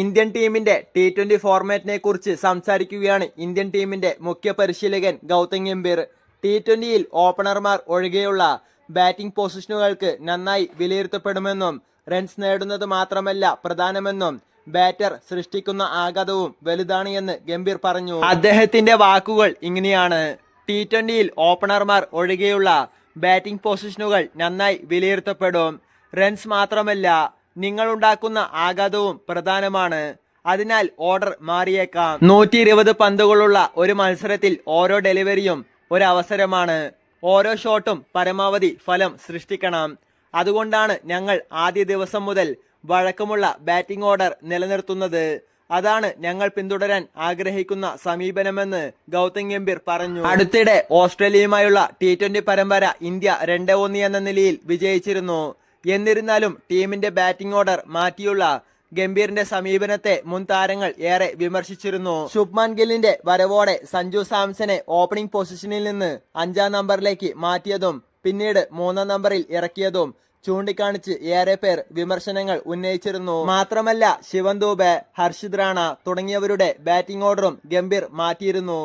Indian ടീമിന്റെ T twenty ഫോർമാറ്റിനെ കുറിച്ച് സംസാരിക്കുകയാണ് ഇന്ത്യൻ ടീമിന്റെ മുഖ്യ പരിശീലകൻ ഗൗതം ഗംഭീർ. ടി ട്വന്റിയിൽ ഓപ്പണർമാർ ഒഴികെയുള്ള ബാറ്റിംഗ് പൊസിഷനുകൾക്ക് നന്നായി വിലയിരുത്തപ്പെടുമെന്നും റൺസ് നേടുന്നത് മാത്രമല്ല പ്രധാനമെന്നും ബാറ്റർ സൃഷ്ടിക്കുന്ന ആഘാതവും വലുതാണ് എന്ന് ഗംഭീർ പറഞ്ഞു. അദ്ദേഹത്തിന്റെ വാക്കുകൾ ഇങ്ങനെയാണ്. ടി ട്വന്റിയിൽ ഓപ്പണർമാർ ഒഴികെയുള്ള ബാറ്റിംഗ് പൊസിഷനുകൾ നന്നായി വിലയിരുത്തപ്പെടും. റൺസ് മാത്രമല്ല നിങ്ങളുണ്ടാക്കുന്ന ആഘാതവും പ്രധാനമാണ്. അതിനാൽ ഓർഡർ മാറിയേക്കാം. നൂറ്റി ഇരുപത് പന്തുകളുള്ള ഒരു മത്സരത്തിൽ ഓരോ ഡെലിവറിയും ഒരവസരമാണ്. ഓരോ ഷോട്ടും പരമാവധി ഫലം സൃഷ്ടിക്കണം. അതുകൊണ്ടാണ് ഞങ്ങൾ ആദ്യ ദിവസം മുതൽ വഴക്കമുള്ള ബാറ്റിംഗ് ഓർഡർ നിലനിർത്തുന്നത്. അതാണ് ഞങ്ങൾ പിന്തുടരാൻ ആഗ്രഹിക്കുന്ന സമീപനമെന്ന് ഗൗതം ഗംഭീർ പറഞ്ഞു. അടുത്തിടെ ഓസ്ട്രേലിയയുമായുള്ള ടി പരമ്പര ഇന്ത്യ രണ്ട് ഒന്ന് എന്ന നിലയിൽ വിജയിച്ചിരുന്നു. എന്നിരുന്നാലും ടീമിന്റെ ബാറ്റിംഗ് ഓർഡർ മാറ്റിയുള്ള ഗംഭീറിന്റെ സമീപനത്തെ മുൻ താരങ്ങൾ ഏറെ വിമർശിച്ചിരുന്നു. ശുഭ്മാൻ ഗില്ലിന്റെ വരവോടെ സഞ്ജു സാംസനെ ഓപ്പണിംഗ് പൊസിഷനിൽ നിന്ന് അഞ്ചാം നമ്പറിലേക്ക് മാറ്റിയതും പിന്നീട് മൂന്നാം നമ്പറിൽ ഇറക്കിയതും ചൂണ്ടിക്കാണിച്ച് ഏറെ പേർ വിമർശനങ്ങൾ ഉന്നയിച്ചിരുന്നു. മാത്രമല്ല ശിവൻ ദൂബെ ഹർഷിദ് റാണ തുടങ്ങിയവരുടെ ബാറ്റിംഗ് ഓർഡറും ഗംഭീർ മാറ്റിയിരുന്നു.